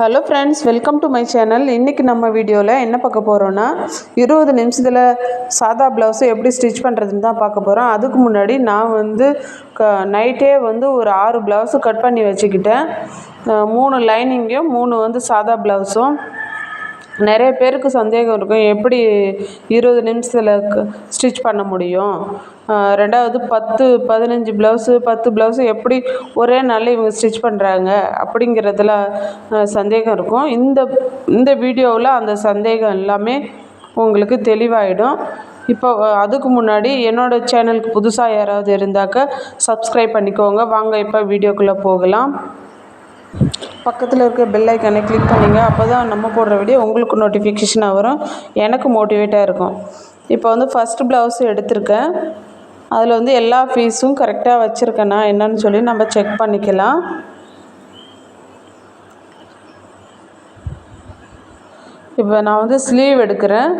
Hello friends welcome to my channel இன்றைக்கி நம்ம வீடியோவில் என்ன பார்க்க போகிறோன்னா இருபது நிமிஷத்தில் சாதா ப்ளவுஸை எப்படி ஸ்டிச் பண்ணுறதுன்னு தான் பார்க்க போகிறோம் அதுக்கு முன்னாடி நான் வந்து க நைட்டே வந்து ஒரு ஆறு ப்ளவுஸு கட் பண்ணி வச்சுக்கிட்டேன். மூணு லைனிங்கும் மூணு வந்து சாதா ப்ளவுஸும் நிறைய பேருக்கு சந்தேகம் இருக்கும். எப்படி இருபது நிமிஷத்தில் ஸ்டிச் பண்ண முடியும்? ரெண்டாவது பத்து பதினஞ்சு ப்ளவுஸு பத்து ப்ளவுஸு எப்படி ஒரே நாளில் இவங்க ஸ்டிச் பண்ணுறாங்க அப்படிங்கிறதுல சந்தேகம் இருக்கும். இந்த இந்த வீடியோவில் அந்த சந்தேகம் எல்லாமே உங்களுக்கு தெளிவாயிடும். இப்போ அதுக்கு முன்னாடி என்னோடய சேனலுக்கு புதுசாக யாராவது இருந்தாக்க சப்ஸ்கிரைப் பண்ணிக்கோங்க. வாங்க இப்போ வீடியோக்குள்ளே போகலாம். பக்கத்தில் இருக்க பெல் ஐக்கானை கிளிக் பண்ணிங்க அப்போ தான் நம்ம போடுற வீடியோ உங்களுக்கு நோட்டிஃபிகேஷனாக வரும். எனக்கு மோட்டிவேட்டாக இருக்கும். இப்போ வந்து ஃபஸ்ட்டு ப்ளவுஸ் எடுத்திருக்கேன். அதில் வந்து எல்லா ஃபீஸும் கரெக்டாக வச்சுருக்கேனா. என்னன்னு சொல்லி நம்ம செக் பண்ணிக்கலாம். இப்போ நான் வந்து ஸ்லீவ் எடுக்கிறேன்.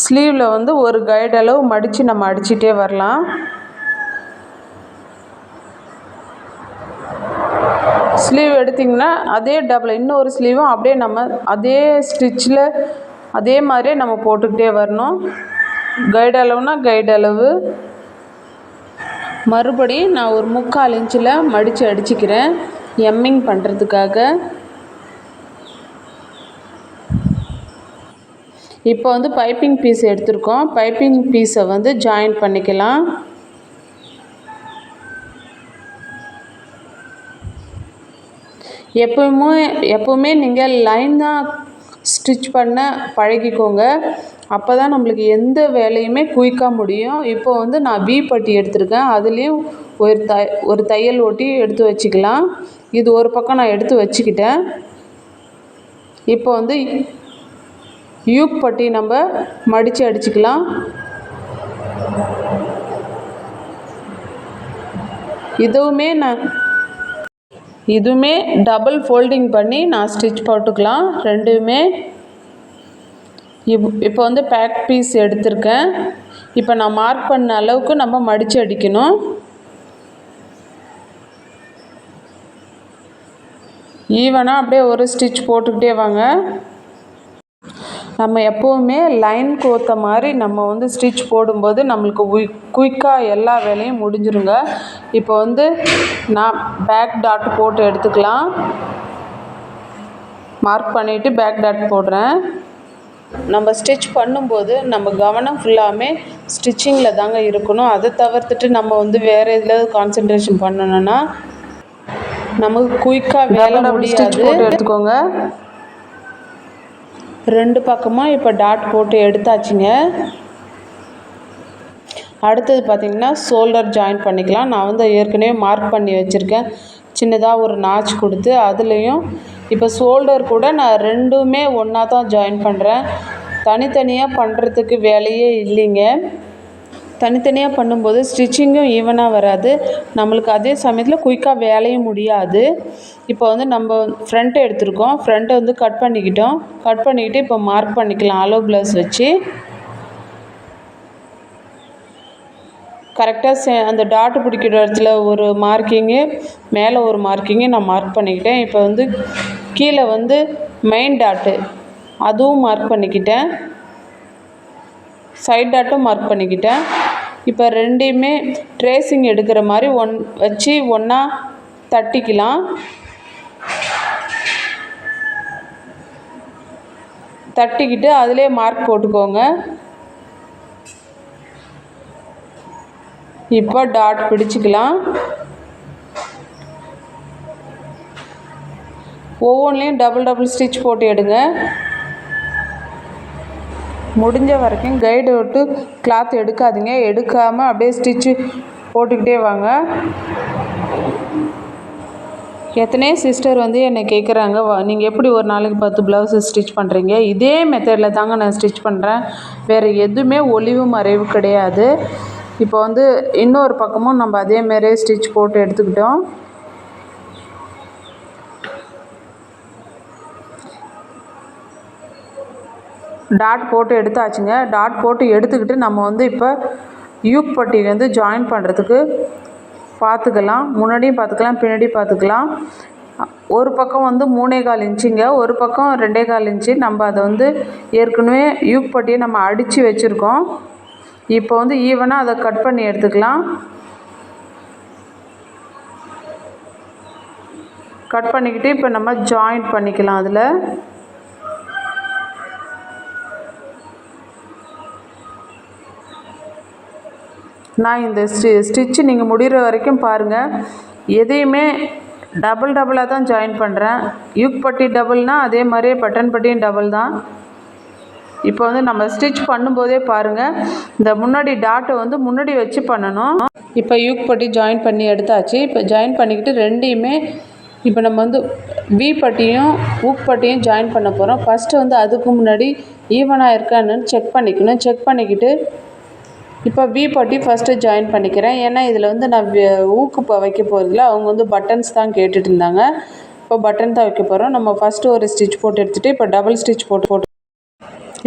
ஸ்லீவில் வந்து ஒரு கைடளவு அளவு மடித்து நம்ம அடிச்சிட்டே வரலாம். ஸ்லீவ் எடுத்திங்கன்னா அதே டபுள் இன்னொரு ஸ்லீவும் அப்படியே நம்ம அதே ஸ்டிச்சில் அதே மாதிரியே நம்ம போட்டுக்கிட்டே வரணும். கைடு அளவுனா கைடு அளவு. மறுபடி நான் ஒரு முக்கால் இன்ச்சில் மடித்து அடிச்சுக்கிறேன். எம்மிங் பண்ணுறதுக்காக இப்போ வந்து பைப்பிங் பீஸ் எடுத்திருக்கோம். பைப்பிங் பீஸை வந்து ஜாயின் பண்ணிக்கலாம். எப்பவுமே எப்போவுமே நீங்கள் லைன் தான் ஸ்டிச் பண்ண பழகிக்கோங்க. அப்போ தான் நம்மளுக்கு எந்த வேலையுமே குயிக்காக முடியும். இப்போ வந்து நான் வி பட்டி எடுத்திருக்கேன். அதுலேயும் ஒரு த ஒரு தையல் ஒட்டி எடுத்து வச்சுக்கலாம். இது ஒரு பக்கம் நான் எடுத்து வச்சுக்கிட்டேன். இப்போ வந்து யூப் பட்டி நம்ம மடித்து அடிச்சுக்கலாம். இதுவுமே நான் இதுவுமே டபுள் ஃபோல்டிங் பண்ணி நான் ஸ்டிச் போட்டுக்கலாம். ரெண்டுமே இப் இப்போ வந்து பேக் பீஸ் எடுத்திருக்கேன். இப்போ நான் மார்க் பண்ண அளவுக்கு நம்ம மடித்து அடிக்கணும். ஈவனாக அப்படியே ஒரு ஸ்டிச் போட்டுக்கிட்டே வாங்க. நம்ம எப்போவுமே லைன் கோத்த மாதிரி நம்ம வந்து ஸ்டிச் போடும்போது நம்மளுக்கு உய் குயிக்காக எல்லா வேலையும் முடிஞ்சிருங்க. இப்போ வந்து நான் பேக் டாட் போட்டு எடுத்துக்கலாம். மார்க் பண்ணிவிட்டு பேக் டாட் போடுறேன். நம்ம ஸ்டிச் பண்ணும்போது நம்ம கவனம் ஃபுல்லாமே ஸ்டிச்சிங்கில் தாங்க இருக்கணும். அதை தவிர்த்துட்டு நம்ம வந்து வேறு எதில் கான்சென்ட்ரேஷன் பண்ணணும்னா நமக்கு குயிக்காக வேலை முடியாது. எடுத்துக்கோங்க. ரெண்டு பக்கமும் இப்போ டாட் போட்டு எடுத்தாச்சுங்க. அடுத்தது பார்த்திங்கன்னா ஷோல்டர் ஜாயின் பண்ணிக்கலாம். நான் வந்து ஏற்கனவே மார்க் பண்ணி வச்சுருக்கேன். சின்னதாக ஒரு நாச் கொடுத்து அதுலேயும் இப்போ ஷோல்டர் கூட நான் ரெண்டுமே ஒன்றா தான் ஜாயின் பண்ணுறேன் தனித்தனியாக பண்ணுறதுக்கு வேலையே இல்லைங்க. தனித்தனியாக பண்ணும்போது ஸ்டிச்சிங்கும் ஈவனாக வராது. நம்மளுக்கு அதே சமயத்தில் குயிக்காக வேலையும் முடியாது. இப்போ வந்து நம்ம ஃப்ரண்ட்டை எடுத்திருக்கோம். ஃப்ரண்ட்டை வந்து கட் பண்ணிக்கிட்டோம். கட் பண்ணிக்கிட்டு இப்போ மார்க் பண்ணிக்கலாம். அலோ ப்ளவுஸ் வச்சு. கரெக்டாக சே அந்த டாட்டு பிடிக்கிற இடத்துல ஒரு மார்க்கிங்கு மேலே ஒரு மார்க்கிங்கு நான் மார்க் பண்ணிக்கிட்டேன். இப்போ வந்து கீழே வந்து மெயின் டாட்டு அதுவும் மார்க் பண்ணிக்கிட்டேன். சைட் டாட்டும் மார்க் பண்ணிக்கிட்டேன். இப்போ ரெண்டையுமே ட்ரேசிங் எடுக்கிற மாதிரி ஒன் வச்சு ஒன்றா தட்டிக்கலாம். தட்டிக்கிட்டு அதிலே மார்க் போட்டுக்கோங்க. இப்போ டாட் பிடிச்சிக்கலாம். ஒவ்வொன்றிலையும் டபுள் டபுள் ஸ்டிச் போட்டு எடுங்க. முடிஞ்ச வரைக்கும் கைடு விட்டு கிளாத் எடுக்காதீங்க. எடுக்காமல் அப்படியே ஸ்டிச்சு போட்டுக்கிட்டே வாங்க. எத்தனையோ சிஸ்டர் வந்து என்னை கேட்குறாங்க நீங்கள் எப்படி ஒரு நாளைக்கு பத்து ப்ளவுஸு ஸ்டிச் பண்ணுறீங்க இதே மெத்தடில் தாங்க நான் ஸ்டிச் பண்ணுறேன் வேறு எதுவுமே ஒளிவு மறைவு கிடையாது. இப்போ வந்து இன்னொரு பக்கமும் நம்ம அதேமாரியே ஸ்டிச் போட்டு எடுத்துக்கிட்டோம். டாட் போட்டு எடுத்தாச்சுங்க. டாட் போட்டு எடுத்துக்கிட்டு நம்ம வந்து இப்போ யூக் பட்டியில் வந்து ஜாயின் பண்ணுறதுக்கு பார்த்துக்கலாம் முன்னாடியும் பார்த்துக்கலாம் பின்னாடியும் பார்த்துக்கலாம் ஒரு பக்கம் வந்து மூணே கால் இன்ச்சுங்க. ஒரு பக்கம் ரெண்டே கால் இன்ச்சு. நம்ம அதை வந்து ஏற்கனவே யூக் பட்டியை நம்ம அடித்து வச்சுருக்கோம். இப்போ வந்து ஈவனாக அதை கட் பண்ணி எடுத்துக்கலாம். கட் பண்ணிக்கிட்டு இப்போ நம்ம ஜாயிண்ட் பண்ணிக்கலாம் அதில். நான் இந்த ஸ்டி ஸ்டிச்சு நீங்கள் முடிகிற வரைக்கும் பாருங்கள் எதையுமே டபுள் டபுளாக தான் ஜாயின் பண்ணுறேன் யூக் பட்டி டபுள்னால் அதே மாதிரியே பட்டன் பட்டியும் டபுள் தான். இப்போ வந்து நம்ம ஸ்டிச் பண்ணும்போதே பாருங்கள் இந்த முன்னாடி டாட்டை வந்து முன்னாடி வச்சு பண்ணணும். இப்போ யூக் பட்டி ஜாயின் பண்ணி எடுத்தாச்சு. இப்போ ஜாயின் பண்ணிக்கிட்டு ரெண்டையுமே இப்போ நம்ம வந்து வி பட்டியும் ஊக் பட்டியும் ஜாயின் பண்ண போகிறோம் ஃபஸ்ட்டு வந்து அதுக்கு முன்னாடி ஈவனாக இருக்கான்னு செக் பண்ணிக்கணும். செக் பண்ணிக்கிட்டு இப்போ வி பட்டி ஃபஸ்ட்டு ஜாயின் பண்ணிக்கிறேன். ஏன்னா இதில் வந்து நான் ஊக்கு இப்போ வைக்க போகிறதுல அவங்க வந்து பட்டன்ஸ் தான் கேட்டுட்டு இருந்தாங்க. இப்போ பட்டன் தான் வைக்க போகிறோம் நம்ம ஃபஸ்ட்டு ஒரு ஸ்டிச் போட்டு எடுத்துகிட்டு இப்போ டபுள் ஸ்டிச் போட்டு போட்டு.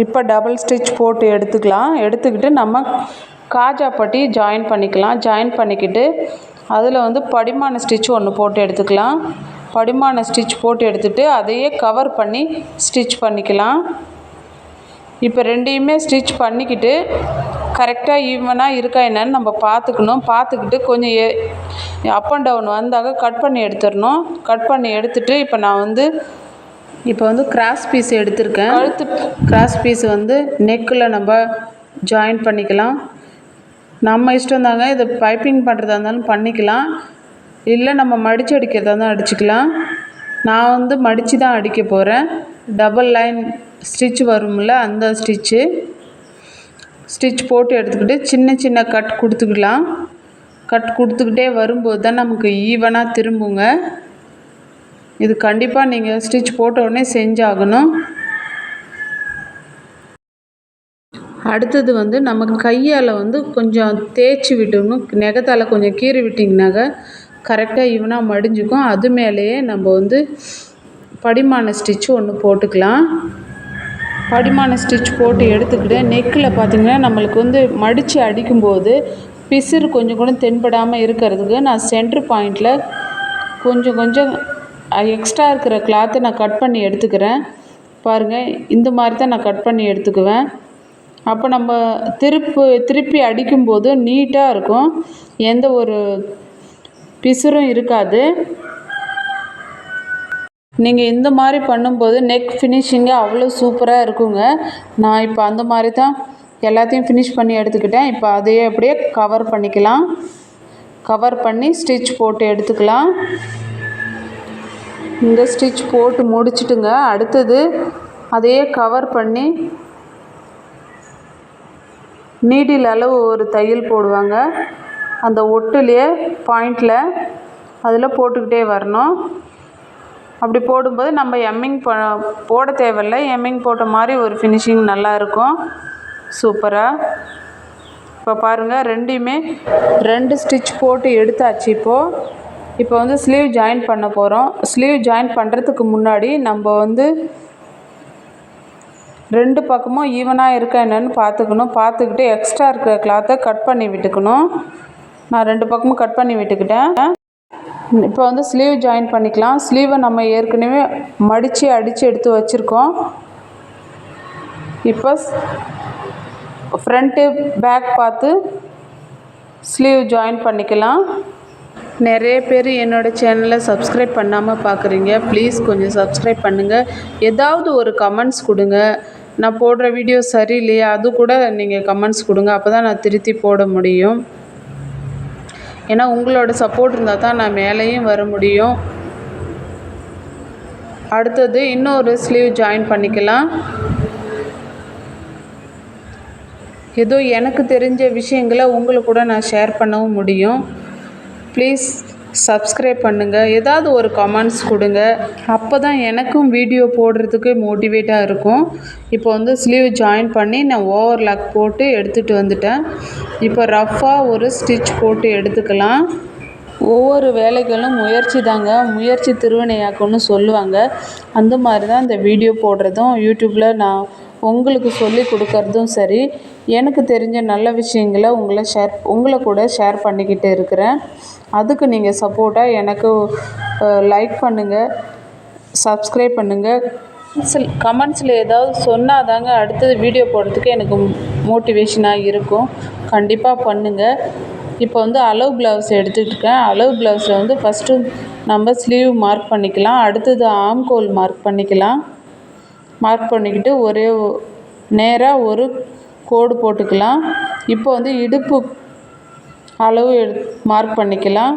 இப்போ டபுள் ஸ்டிச் போட்டு எடுத்துக்கலாம். எடுத்துக்கிட்டு நம்ம காஜா பட்டி ஜாயின் பண்ணிக்கலாம். ஜாயின் பண்ணிக்கிட்டு அதில் வந்து படிமான ஸ்டிச் ஒன்று போட்டு எடுத்துக்கலாம். படிமான ஸ்டிச் போட்டு எடுத்துட்டு அதையே கவர் பண்ணி ஸ்டிச் பண்ணிக்கலாம். இப்போ ரெண்டையுமே ஸ்டிச் பண்ணிக்கிட்டு கரெக்டாக ஈவனாக இருக்கா என்னன்னு நம்ம பார்த்துக்கணும். பார்த்துக்கிட்டு கொஞ்சம் ஏ அப் அண்ட் டவுன் வந்தாக்க கட் பண்ணி எடுத்துடணும். கட் பண்ணி எடுத்துட்டு இப்போ நான் வந்து இப்போ வந்து கிராஸ் பீஸ் எடுத்திருக்கேன். கழுத்து கிராஸ் பீஸ் வந்து நெக்கில் நம்ம ஜாயின் பண்ணிக்கலாம். நம்ம இஷ்டம் தாங்க இது பைப்பிங் பண்ணுறதா இருந்தாலும் பண்ணிக்கலாம். இல்லை நம்ம மடித்து அடிக்கிறதா இருந்தால் அடிச்சுக்கலாம். நான் வந்து மடித்து தான் அடிக்க போகிறேன் டபுள் லைன் ஸ்டிச் வரும்ல அந்த ஸ்டிச்சு ஸ்டிச் போட்டு எடுத்துக்கிட்டு சின்ன சின்ன கட் கொடுத்துக்கலாம். கட் கொடுத்துக்கிட்டே வரும்போது தான் நமக்கு ஈவனாக திரும்புங்க. இது கண்டிப்பாக நீங்கள் ஸ்டிச் போட்ட உடனே செஞ்சாகணும். அடுத்தது வந்து நம்ம கையால் வந்து கொஞ்சம் தேய்ச்சி விட்டுணும் நெகத்தால் கொஞ்சம் கீறி விட்டிங்கனாக்க கரெக்டாக ஈவனாக மடிஞ்சுக்கும். அது மேலேயே நம்ம வந்து படிமான ஸ்டிச்சு ஒன்று போட்டுக்கலாம். படிமான ஸ்டிச் போட்டு எடுத்துக்கிட்டு நெக்கில் பார்த்திங்கன்னா நம்மளுக்கு வந்து மடித்து அடிக்கும்போது பிசிறு கொஞ்சம் கூட தென்படாமல் இருக்கிறதுக்கு நான் சென்ட்ரு பாயிண்டில் கொஞ்சம் கொஞ்சம் எக்ஸ்ட்ரா இருக்கிற கிளாத்தை நான் கட் பண்ணி எடுத்துக்கிறேன். பாருங்கள் இந்த மாதிரி தான் நான் கட் பண்ணி எடுத்துக்குவேன். அப்போ நம்ம திருப்பு திருப்பி அடிக்கும்போது நீட்டாக இருக்கும். எந்த ஒரு பிசுறும் இருக்காது. நீங்கள் இந்த மாதிரி பண்ணும்போது நெக் ஃபினிஷிங்கு அவ்வளோ சூப்பராக இருக்குங்க. நான் இப்போ அந்த மாதிரி தான் எல்லாத்தையும் ஃபினிஷ் பண்ணி எடுத்துக்கிட்டேன். இப்போ அதையே அப்படியே கவர் பண்ணிக்கலாம். கவர் பண்ணி ஸ்டிச் போட்டு எடுத்துக்கலாம். இந்த ஸ்டிச் போட்டு முடிச்சிட்டுங்க. அடுத்தது அதையே கவர் பண்ணி நீடில் அளவு ஒரு தையல் போடுவாங்க. அந்த ஒட்டுலேயே பாயிண்டில் அதில் போட்டுக்கிட்டே வரணும். அப்படி போடும்போது நம்ம எம்மிங் ப போட தேவையில்ல. எம்மிங் போட்ட மாதிரி ஒரு ஃபினிஷிங் நல்லாயிருக்கும். சூப்பராக இப்போ பாருங்கள் ரெண்டையுமே ரெண்டு ஸ்டிச் போட்டு எடுத்தாச்சு இப்போது இப்போ வந்து ஸ்லீவ் ஜாயின் பண்ண போகிறோம் ஸ்லீவ் ஜாயின் பண்ணுறதுக்கு முன்னாடி நம்ம வந்து ரெண்டு பக்கமும் ஈவனாக இருக்கா என்னன்னு பார்த்துக்கணும். பார்த்துக்கிட்டு எக்ஸ்ட்ரா இருக்கிற கிளாத்தை கட் பண்ணி விட்டுக்கணும். நான் ரெண்டு பக்கமும் கட் பண்ணி விட்டுக்கிட்டேன். இப்போ வந்து ஸ்லீவ் ஜாயின் பண்ணிக்கலாம். ஸ்லீவை நம்ம ஏற்கனவே மடித்து அடித்து எடுத்து வச்சுருக்கோம். இப்போ ஃப்ரண்ட்டு பேக் பார்த்து ஸ்லீவ் ஜாயின் பண்ணிக்கலாம். நிறைய பேர் என்னோடய சேனலை சப்ஸ்கிரைப் பண்ணாமல் பார்க்குறீங்க ப்ளீஸ் கொஞ்சம் சப்ஸ்கிரைப் பண்ணுங்கள் ஏதாவது ஒரு கமெண்ட்ஸ் கொடுங்க. நான் போடுற வீடியோ சரியில்லையா அது கூட நீங்கள் கமெண்ட்ஸ் கொடுங்க. அப்போ தான் நான் திருத்தி போட முடியும். ஏன்னா உங்களோட சப்போர்ட் இருந்தால் தான் நான் மேலேயும் வர முடியும். அடுத்தது இன்னொரு ஸ்லீவ் ஜாயின் பண்ணிக்கலாம். ஏதோ எனக்கு தெரிஞ்ச விஷயங்களை உங்களுக்கு கூட நான் ஷேர் பண்ணவும் முடியும். ப்ளீஸ் சப்ஸ்கிரைப் பண்ணுங்கள் ஏதாவது ஒரு கமெண்ட்ஸ் கொடுங்க. அப்போ தான் எனக்கும் வீடியோ போடுறதுக்கு மோட்டிவேட்டாக இருக்கும். இப்போ வந்து ஸ்லீவ் ஜாயின் பண்ணி நான் ஓவர் லாக் போட்டு எடுத்துகிட்டு வந்துட்டேன். இப்போ ரஃப்பாக ஒரு ஸ்டிச் போட்டு எடுத்துக்கலாம். ஒவ்வொரு வேலைகளும் முயற்சி தாங்க. முயற்சி திருவினையாக்கும்னு சொல்லுவாங்க. அந்த மாதிரி தான் இந்த வீடியோ போடுறதும். யூடியூப்பில் நான் உங்களுக்கு சொல்லி கொடுக்கறதும் சரி எனக்கு தெரிஞ்ச நல்ல விஷயங்களை உங்களை ஷேர் உங்களை கூட ஷேர் பண்ணிக்கிட்டு இருக்கிறேன். அதுக்கு நீங்கள் சப்போர்ட்டாக எனக்கு லைக் பண்ணுங்கள் சப்ஸ்கிரைப் பண்ணுங்கள் கமெண்ட்ஸில் கமெண்ட்ஸில் ஏதாவது சொன்னால் தாங்க அடுத்தது வீடியோ போடுறதுக்கு எனக்கு மோட்டிவேஷனாக இருக்கும். கண்டிப்பாக பண்ணுங்கள் இப்போ வந்து அளவு ப்ளவுஸ் எடுத்துகிட்ருக்கேன் அளவு ப்ளவுஸில் வந்து ஃபஸ்ட்டு நம்ம ஸ்லீவ் மார்க் பண்ணிக்கலாம். அடுத்தது ஆம்கோல் மார்க் பண்ணிக்கலாம். மார்க் பண்ணிக்கிட்டு ஒரே நேராக ஒரு கோடு போட்டுக்கலாம். இப்போ வந்து இடுப்பு அளவு மார்க் பண்ணிக்கலாம்.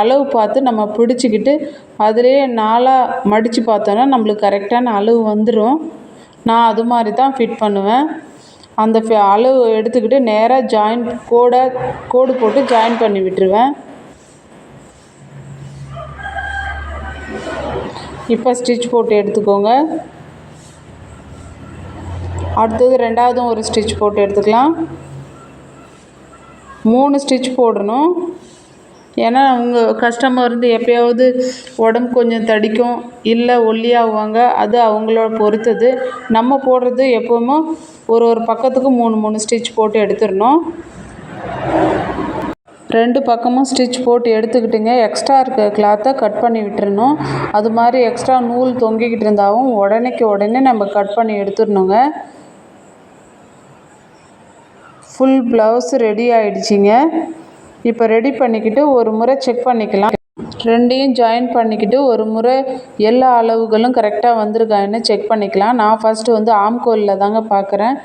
அளவு பார்த்து நம்ம பிடிச்சிக்கிட்டு அதிலேயே நாளாக மடித்து பார்த்தோன்னா நம்மளுக்கு கரெக்டான அளவு வந்துடும் நான் அது மாதிரி தான் ஃபிட் பண்ணுவேன். அந்த அளவு எடுத்துக்கிட்டு நேராக ஜாயின் கோடை கோடு போட்டு ஜாயின் பண்ணி விட்டுருவேன். இப்போ ஸ்டிச் போட்டு எடுத்துக்கோங்க. அடுத்தது ரெண்டாவதும் ஒரு ஸ்டிச் போட்டு எடுத்துக்கலாம். மூணு ஸ்டிச் போடணும். ஏன்னா உங்கள் கஸ்டமர் வந்து எப்பயாவது உடம்பு கொஞ்சம் தடிக்கும் இல்லை ஒல்லியாகுவாங்க. அது அவங்களோட பொறுத்தது. நம்ம போடுறது எப்போவுமே ஒரு ஒரு பக்கத்துக்கு மூணு மூணு ஸ்டிச் போட்டு எடுத்துடணும். ரெண்டு பக்கமும் ஸ்டிச் போட்டு எடுத்துக்கிட்டுங்க. எக்ஸ்ட்ரா இருக்க கிளாத்தை கட் பண்ணி விட்டுறணும். அது மாதிரி எக்ஸ்ட்ரா நூல் தொங்கிக்கிட்டு இருந்தாவும் உடனேக்கு உடனே நம்ம கட் பண்ணி எடுத்துடணுங்க. ஃபுல் ப்ளவுஸ் ரெடி ஆயிடுச்சிங்க. இப்போ ரெடி பண்ணிக்கிட்டு ஒரு முறை செக் பண்ணிக்கலாம். ரெண்டையும் ஜாயின் பண்ணிக்கிட்டு ஒரு முறை எல்லா அளவுகளும் கரெக்டாக வந்திருக்கான்னு செக் பண்ணிக்கலாம். நான் ஃபஸ்ட்டு வந்து ஆம்கோலில் தாங்க பார்க்குறேன்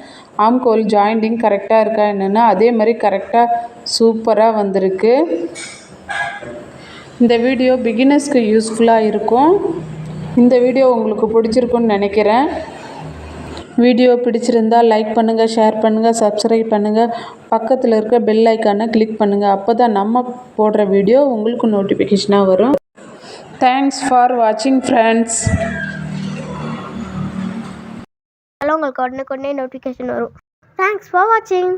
ஆம்கோல் ஜாயிண்டிங் கரெக்டாக இருக்கா என்னென்னு. அதே மாதிரி கரெக்டாக சூப்பராக வந்திருக்கு. இந்த வீடியோ பிகினர்ஸ்க்கு யூஸ்ஃபுல்லாக இருக்கும். இந்த வீடியோ உங்களுக்கு பிடிச்சிருக்குன்னு நினைக்கிறேன். வீடியோ பிடிச்சிருந்தால் லைக் பண்ணுங்கள் ஷேர் பண்ணுங்கள் சப்ஸ்கிரைப் பண்ணுங்கள் பக்கத்தில் இருக்க பெல் ஐக்கானை கிளிக் பண்ணுங்கள் அப்போ தான் நம்ம போடுற வீடியோ உங்களுக்கு நோட்டிஃபிகேஷனாக வரும். தேங்க்ஸ் ஃபார் வாட்சிங் ஃப்ரெண்ட்ஸ் அதனால் உங்களுக்கு உடனுக்குடனே நோட்டிஃபிகேஷன் வரும். தேங்க்ஸ் ஃபார் வாட்சிங்